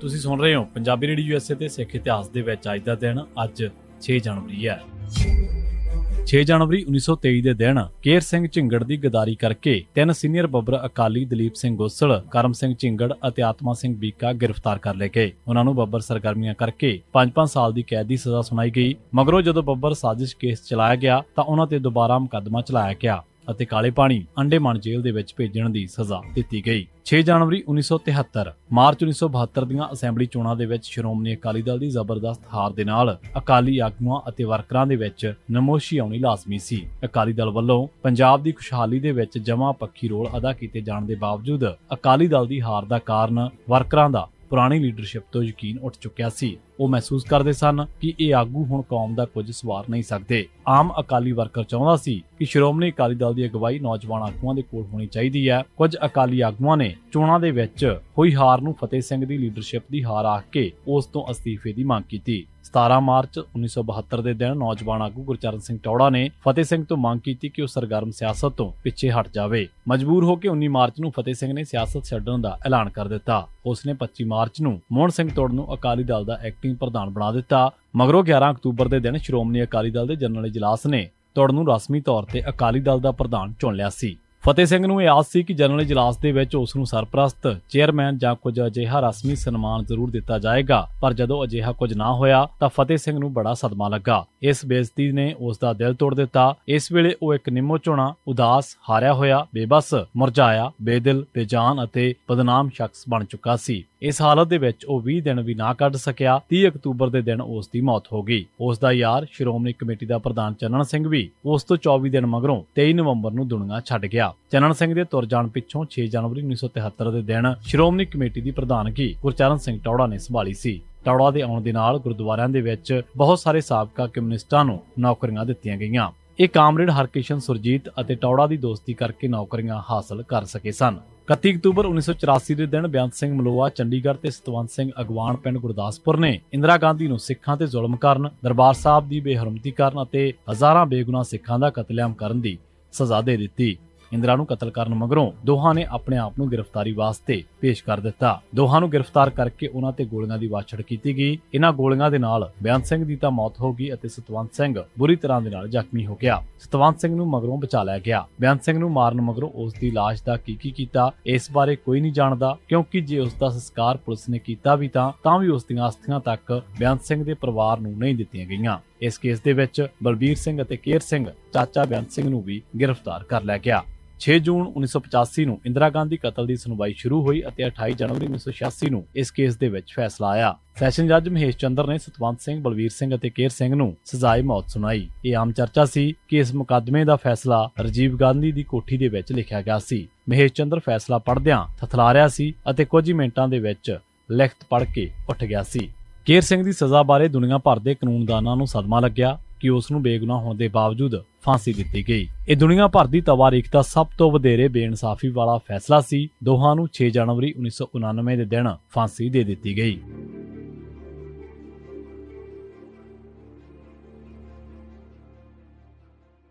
ਤੁਸੀਂ ਸੁਣ ਰਹੇ ਹੋ ਪੰਜਾਬੀ ਰੇਡੀਓ ਯੂਐਸਏ ਤੇ ਸਿੱਖ ਇਤਿਹਾਸ ਦੇ ਵਿੱਚ ਅੱਜ ਦਾ ਦਿਨ, ਅੱਜ 6 ਜਨਵਰੀ ਹੈ। 6 ਜਨਵਰੀ 1923 ਦੇ ਦਿਨ ਕੇਰ ਸਿੰਘ ਝਿੰਗੜ ਦੀ ਗਦਾਰੀ ਕਰਕੇ ਤਿੰਨ ਸੀਨੀਅਰ ਬੱਬਰ ਅਕਾਲੀ ਦਲੀਪ ਸਿੰਘ ਗੋਸਲ, ਕਰਮ ਸਿੰਘ ਝਿੰਗੜ ਅਤੇ ਆਤਮਾ ਸਿੰਘ ਬੀਕਾ ਗ੍ਰਿਫਤਾਰ ਕਰ ਲਏ ਗਏ। ਉਹਨਾਂ ਨੂੰ ਬੱਬਰ ਸਰਗਰਮੀਆਂ ਕਰਕੇ 5-5 ਸਾਲ ਦੀ ਕੈਦ ਦੀ ਸਜ਼ਾ ਸੁਣਾਈ ਗਈ। ਮਗਰੋਂ ਜਦੋਂ ਬੱਬਰ ਸਾਜ਼ਿਸ਼ ਕੇਸ ਚਲਾਇਆ ਗਿਆ ਤਾਂ ਉਹਨਾਂ ਤੇ ਦੁਬਾਰਾ ਮੁਕੱਦਮਾ ਚਲਾਇਆ ਗਿਆ। ਅਤੇ ਕਾਲੇ ਪਾਣੀ ਅੰਡੇਮਾਨ ਜੇਲ੍ਹ ਦੇ ਵਿੱਚ ਭੇਜਣ ਦੀ ਸਜ਼ਾ ਦਿੱਤੀ ਗਈ। 6 ਜਨਵਰੀ 1973 ਮਾਰਚ 1972 ਦੀਆਂ ਅਸੈਂਬਲੀ ਚੋਣਾਂ ਦੇ ਵਿੱਚ ਸ਼੍ਰੋਮਣੀ ਅਕਾਲੀ ਦਲ ਦੀ ਜ਼ਬਰਦਸਤ ਹਾਰ ਦੇ ਨਾਲ ਅਕਾਲੀ ਆਗੂਆਂ ਅਤੇ ਵਰਕਰਾਂ ਦੇ ਵਿੱਚ ਨਮੋਸ਼ੀ ਆਉਣੀ ਲਾਜ਼ਮੀ ਸੀ। ਅਕਾਲੀ ਦਲ ਵੱਲੋਂ ਪੰਜਾਬ ਦੀ ਖੁਸ਼ਹਾਲੀ ਦੇ ਵਿੱਚ ਜਮਾ ਪੱਖੀ ਰੋਲ ਅਦਾ ਕੀਤੇ ਜਾਣ ਦੇ ਬਾਵਜੂਦ ਅਕਾਲੀ ਦਲ ਦੀ ਹਾਰ ਦਾ ਕਾਰਨ ਵਰਕਰਾਂ ਦਾ ਪੁਰਾਣੀ ਲੀਡਰਸ਼ਿਪ ਤੋਂ ਯਕੀਨ ਉੱਠ ਚੁੱਕਿਆ ਸੀ। ਉਹ ਮਹਿਸੂਸ ਕਰਦੇ ਸਨ ਕਿ ਇਹ ਆਗੂ ਹੁਣ ਕੌਮ ਦਾ ਕੁਝ ਸਵਾਰ ਨਹੀਂ ਸਕਦੇ। ਆਮ ਅਕਾਲੀ ਵਰਕਰ ਚਾਹੁੰਦਾ ਸੀ ਕਿ ਸ਼੍ਰੋਮਣੀ ਅਕਾਲੀ ਦਲ ਦੀ ਅਗਵਾਈ ਨੌਜਵਾਨ ਆਗੂਆਂ ਦੇ ਕੋਲ ਹੋਣੀ ਚਾਹੀਦੀ ਹੈ। ਕੁਝ ਅਕਾਲੀ ਆਗੂਆਂ ਨੇ ਚੋਣਾਂ ਦੇ ਵਿੱਚ ਹੋਈ ਹਾਰ ਨੂੰ ਫਤਿਹ ਸਿੰਘ ਦੀ ਲੀਡਰਸ਼ਿਪ ਦੀ ਹਾਰ ਆਖ ਕੇ ਉਸ ਤੋਂ ਅਸਤੀਫੇ ਦੀ ਮੰਗ ਕੀਤੀ। 17 ਮਾਰਚ 1972 ਦੇ ਦਿਨ ਨੌਜਵਾਨ ਆਗੂ ਗੁਰਚਰਨ ਸਿੰਘ ਟੌੜਾ ਨੇ ਫਤਿਹ ਸਿੰਘ ਤੋਂ ਮੰਗ ਕੀਤੀ ਕਿ ਉਹ ਸਰਗਰਮ ਸਿਆਸਤ ਤੋਂ ਪਿੱਛੇ ਹਟ ਜਾਵੇ। ਮਜਬੂਰ ਹੋ ਕੇ 19 ਮਾਰਚ ਨੂੰ ਫਤਿਹ ਸਿੰਘ ਨੇ ਸਿਆਸਤ ਛੱਡਣ ਦਾ ਐਲਾਨ ਕਰ ਦਿੱਤਾ। ਉਸ ਨੇ 25 ਮਾਰਚ ਨੂੰ ਮੋਹਨ ਸਿੰਘ ਤੋੜ ਨੂੰ ਅਕਾਲੀ ਦਲ ਦਾ ਐਕਟਿੰਗ ਪ੍ਰਧਾਨ ਬਣਾ ਦਿੱਤਾ। ਮਗਰੋਂ 11 ਅਕਤੂਬਰ ਦੇ ਦਿਨ ਸ਼੍ਰੋਮਣੀ ਅਕਾਲੀ ਦਲ ਦੇ ਜਨਰਲ ਇਜਲਾਸ ਨੇ ਤੋੜ ਨੂੰ ਰਸਮੀ ਤੌਰ ਤੇ ਅਕਾਲੀ ਦਲ ਦਾ ਪ੍ਰਧਾਨ ਚੁਣ ਲਿਆ ਸੀ। ਫਤਿਹ ਸਿੰਘ ਨੂੰ ਇਹ ਆਸ ਸੀ ਕਿ ਜਨਰਲ ਇਜਲਾਸ ਦੇ ਵਿੱਚ ਉਸ ਨੂੰ ਸਰਪ੍ਰਸਤ, ਚੇਅਰਮੈਨ ਜਾਂ ਕੁਝ ਅਜਿਹਾ ਰਸਮੀ ਸਨਮਾਨ ਜ਼ਰੂਰ ਦਿੱਤਾ ਜਾਏਗਾ। ਪਰ ਜਦੋਂ ਅਜਿਹਾ ਕੁਝ ਨਾ ਹੋਇਆ, ਤਾਂ ਫਤਿਹ ਸਿੰਘ ਨੂੰ ਬੜਾ ਸਦਮਾ ਲੱਗਾ। ਇਸ ਬੇਇੱਜ਼ਤੀ ਨੇ ਉਸ ਦਾ ਦਿਲ ਤੋੜ ਦਿੱਤਾ। ਇਸ ਵੇਲੇ ਉਹ ਇੱਕ ਨਿੰਮੋ ਚੁਣਾ, ਉਦਾਸ, ਹਾਰਿਆ ਹੋਇਆ, ਬੇਬਸ, ਮੁਰਝਾਇਆ, ਬੇਦਿਲ, ਬੇਜਾਨ ਅਤੇ ਬਦਨਾਮ ਸ਼ਖਸ ਬਣ ਚੁੱਕਾ ਸੀ। ਇਸ ਹਾਲਤ ਦੇ ਵਿੱਚ ਉਹ 20 ਦਿਨ ਵੀ ਨਾ ਕੱਢ ਸਕਿਆ। 30 ਅਕਤੂਬਰ ਦੇ ਦਿਨ ਉਸ ਦੀ ਮੌਤ ਹੋ ਗਈ। ਉਸ ਦਾ ਯਾਰ ਸ਼੍ਰੋਮਣੀ ਕਮੇਟੀ ਦਾ ਪ੍ਰਧਾਨ ਚੰਨਣ ਸਿੰਘ ਵੀ ਉਸ ਤੋਂ 24 ਦਿਨ ਮਗਰੋਂ 23 ਨਵੰਬਰ ਨੂੰ ਦੁਨੀਆ ਛੱਡ ਗਿਆ। ਚੰਨਣ ਸਿੰਘ ਦੇ ਤੁਰ ਜਾਣ ਪਿੱਛੋਂ 6 ਜਨਵਰੀ 1973 ਦੇ ਦਿਨ ਸ਼੍ਰੋਮਣੀ ਕਮੇਟੀ ਦੀ ਪ੍ਰਧਾਨਗੀ ਗੁਰਚਰਨ ਸਿੰਘ ਟੌੜਾ ਨੇ ਸੰਭਾਲੀ ਸੀ। ਟੌੜਾ ਦੇ ਆਉਣ ਦੇ ਨਾਲ ਗੁਰਦੁਆਰਿਆਂ ਦੇ ਵਿੱਚ ਬਹੁਤ ਸਾਰੇ ਸਾਬਕਾ ਕਮਿਊਨਿਸਟਾਂ ਨੂੰ ਨੌਕਰੀਆਂ ਦਿੱਤੀਆਂ ਗਈਆਂ। ਇਹ ਕਾਮਰੇਡ ਹਰਕਿਸ਼ਨ ਸੁਰਜੀਤ ਅਤੇ ਟੌੜਾ ਦੀ ਦੋਸਤੀ ਕਰਕੇ ਨੌਕਰੀਆਂ ਹਾਸਲ ਕਰ ਸਕੇ ਸਨ। 31 ਅਕਤੂਬਰ 1984 ਦੇ ਦਿਨ ਬੇਅੰਤ ਸਿੰਘ ਮਲੋਆ, ਚੰਡੀਗੜ੍ਹ ਤੇ ਸਤਵੰਤ ਸਿੰਘ ਅਗਵਾਨ ਪਿੰਡ ਗੁਰਦਾਸਪੁਰ ਨੇ ਇੰਦਰਾ ਗਾਂਧੀ ਨੂੰ ਸਿੱਖਾਂ ਤੇ ਜ਼ੁਲਮ ਕਰਨ, ਦਰਬਾਰ ਸਾਹਿਬ ਦੀ ਬੇਹਰਮਤੀ ਕਰਨ ਅਤੇ ਹਜ਼ਾਰਾਂ ਬੇਗੁਨਾਹ ਸਿੱਖਾਂ ਦਾ ਕਤਲੇਆਮ ਕਰਨ ਦੀ ਸਜ਼ਾ ਦੇ ਦਿੱਤੀ। ਇੰਦਰਾ ਨੂੰ ਕਤਲ ਕਰਨ ਮਗਰੋਂ ਦੋਹਾਂ ਨੇ ਆਪਣੇ ਆਪ ਨੂੰ ਗ੍ਰਿਫਤਾਰੀ ਵਾਸਤੇ ਪੇਸ਼ ਕਰ ਦਿੱਤਾ। ਦੋਹਾਂ ਨੂੰ ਗ੍ਰਿਫਤਾਰ ਕਰਕੇ ਉਹਨਾਂ ਤੇ ਗੋਲੀਆਂ ਦੀ ਵਾਛੜ ਕੀਤੀ ਗਈ। ਇਹਨਾਂ ਗੋਲੀਆਂ ਦੇ ਨਾਲ ਬੇਅੰਤ ਸਿੰਘ ਦੀ ਤਾਂ ਮੌਤ ਹੋ ਗਈ ਅਤੇ ਸਤਵੰਤ ਸਿੰਘ ਬੁਰੀ ਤਰ੍ਹਾਂ ਦੇ ਨਾਲ ਜ਼ਖਮੀ ਹੋ ਗਿਆ। ਸਤਵੰਤ ਸਿੰਘ ਨੂੰ ਮਗਰੋਂ ਬਚਾ ਲਿਆ ਗਿਆ। ਬੇਅੰਤ ਸਿੰਘ ਨੂੰ ਮਾਰਨ ਮਗਰੋਂ ਉਸ ਦੀ ਲਾਸ਼ ਦਾ ਕੀ ਕੀ ਕੀਤਾ, ਇਸ ਬਾਰੇ ਕੋਈ ਨਹੀਂ ਜਾਣਦਾ, ਕਿਉਂਕਿ ਜੇ ਉਸ ਦਾ ਸੰਸਕਾਰ ਪੁਲਿਸ ਨੇ ਕੀਤਾ ਵੀ ਤਾਂ ਤਾਂ ਵੀ ਉਸ ਦੀਆਂ ਅਸਥੀਆਂ ਤੱਕ ਬੇਅੰਤ ਸਿੰਘ ਦੇ ਪਰਿਵਾਰ ਨੂੰ ਨਹੀਂ ਦਿੱਤੀਆਂ ਗਈਆਂ। ਇਸ ਕੇਸ ਦੇ ਵਿੱਚ ਬਲਬੀਰ ਸਿੰਘ ਅਤੇ ਕੇਰ ਸਿੰਘ ਚਾਚਾ ਬੇਅੰਤ ਸਿੰਘ ਨੂੰ ਵੀ ਗ੍ਰਿਫਤਾਰ ਕਰ ਲਿਆ ਗਿਆ। 6 ਜੂਨ 1985 ਨੂੰ ਇੰਦਰਾ ਗਾਂਧੀ ਕਤਲ ਦੀ ਸੁਣਵਾਈ ਸ਼ੁਰੂ ਹੋਈ ਅਤੇ 28 ਜਨਵਰੀ 1986 ਨੂੰ ਇਸ ਕੇਸ ਦੇ ਵਿੱਚ ਫੈਸਲਾ ਆਇਆ। ਸੈਸ਼ਨ ਜੱਜ ਮਹੇਸ਼ ਚੰਦਰ ਨੇ ਸਤਵੰਤ ਸਿੰਘ, ਬਲਵੀਰ ਸਿੰਘ ਅਤੇ ਕੇਰ ਸਿੰਘ ਨੂੰ ਸਜ਼ਾਏ ਮੌਤ ਸੁਣਾਈ। ਇਹ ਆਮ ਚਰਚਾ ਸੀ ਕਿ ਇਸ ਮੁਕੱਦਮੇ ਦਾ ਫੈਸਲਾ ਰਾਜੀਵ ਗਾਂਧੀ ਦੀ ਕੋਠੀ ਦੇ ਵਿੱਚ ਲਿਖਿਆ ਗਿਆ ਸੀ। ਮਹੇਸ਼ ਚੰਦਰ ਫੈਸਲਾ ਪੜ੍ਹਦਿਆਂ ਥਥਲਾ ਰਿਹਾ ਸੀ ਅਤੇ ਕੁਝ ਹੀ ਮਿੰਟਾਂ ਦੇ ਵਿੱਚ ਲਿਖਤ ਪੜ੍ਹ ਕੇ ਉੱਠ ਗਿਆ ਸੀ। ਕੇਰ ਸਿੰਘ ਦੀ ਸਜ਼ਾ ਬਾਰੇ ਦੁਨੀਆ ਭਰ ਦੇ ਕਾਨੂੰਨਦਾਨਾਂ ਨੂੰ ਸਦਮਾ ਲੱਗਿਆ। ਕਿ ਉਸ ਨੂੰ ਬੇਗੁਨਾਹ ਹੋਣ ਦੇ ਬਾਵਜੂਦ ਫਾਂਸੀ ਦਿੱਤੀ ਗਈ। ਇਹ ਦੁਨੀਆ ਭਰ ਦੀ ਤਵਾਰੀਖ ਦਾ ਸਭ ਤੋਂ ਵਧੇਰੇ ਬੇਇਨਸਾਫੀ ਵਾਲਾ ਫੈਸਲਾ ਸੀ। ਦੋਹਾਂ ਨੂੰ 6 ਜਨਵਰੀ 1999 ਦੇ ਦਿਨ ਫਾਂਸੀ ਦੇ ਦਿੱਤੀ ਗਈ।